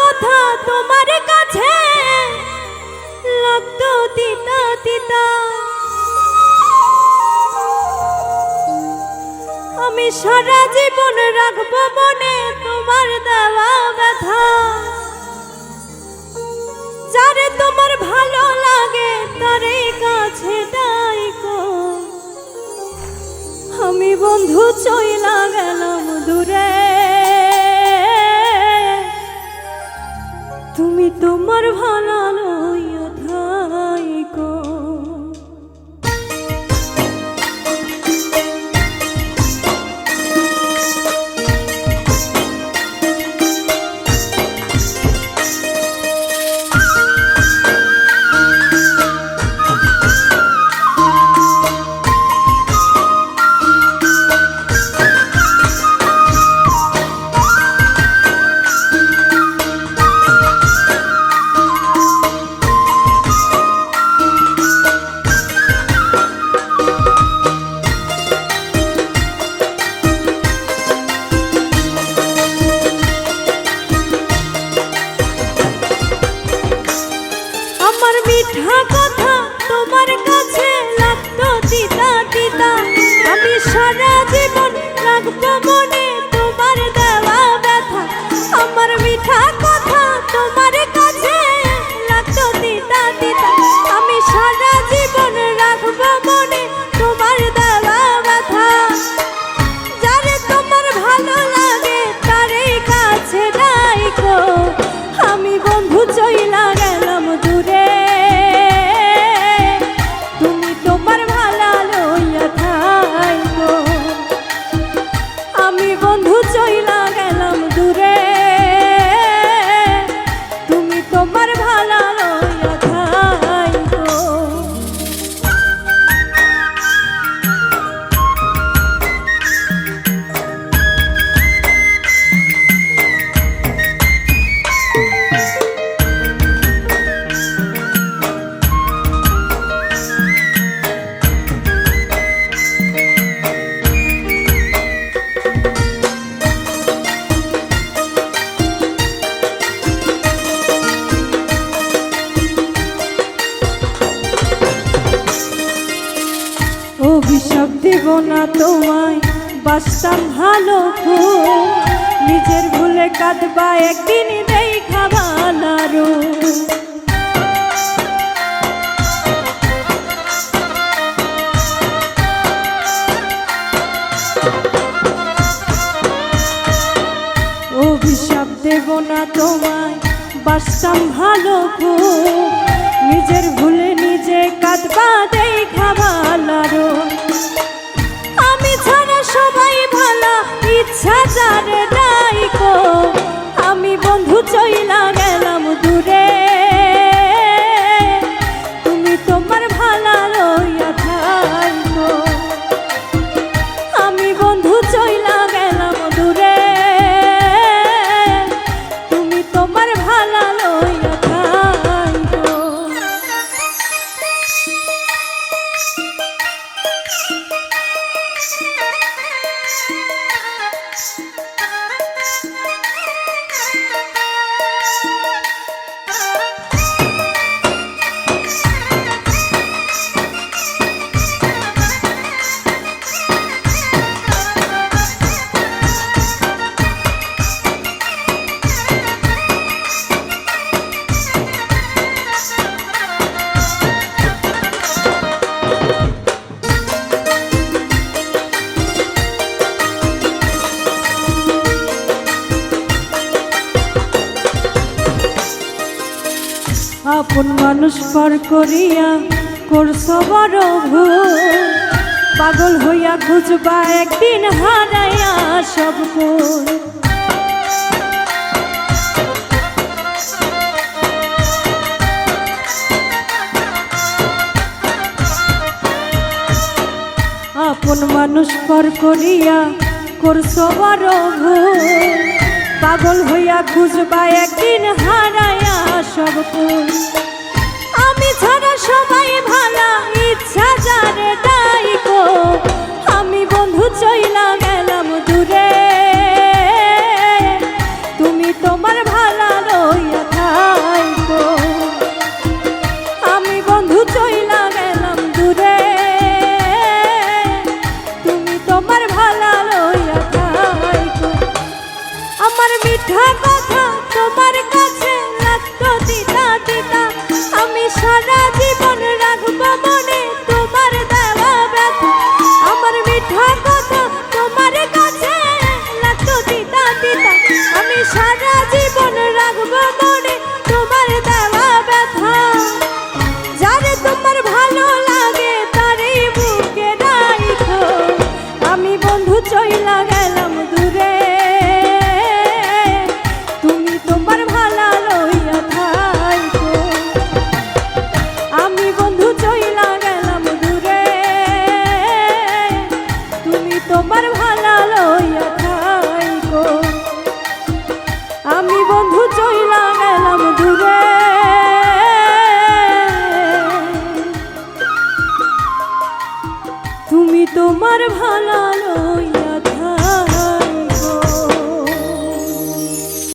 কথা তোমার কাছে তিতা তিতা। আমি সারা জীবন রাখব মনে তোমার দেওয়া ব্যথা। যারে তোমার ভালো লাগে তারে কাছে ডাইকো আমি বন্ধু চইলা গেলাম দূরে। তোমার ভালো না তোমায়, বাসতাম ভালো নিজের ভুলে কাঁদবা একদিন দেই খাবালারো অভিশাপ দেব না তোমায়, বাসতাম ভালো খুব। নিজের ভুলে নিজে কাঁদবা দেই খাবালারো যারে আপন মানুষ পর করিয়া করছ বড় ভুল। পাগল হইয়া খুঁজবা একদিন হারাইয়া সব কুল আপন মানুষ পর করিয়া করছ বড় ভুল। পাগল হইয়া খুঁজবা একদিন হারাইয়া সব কুল আমার ভালা লইয়া থাইতো আমি বন্ধু চইলা গেলাম দূরে। তুমি তোমার ভালা লইয়া থাইতো আমার মিঠা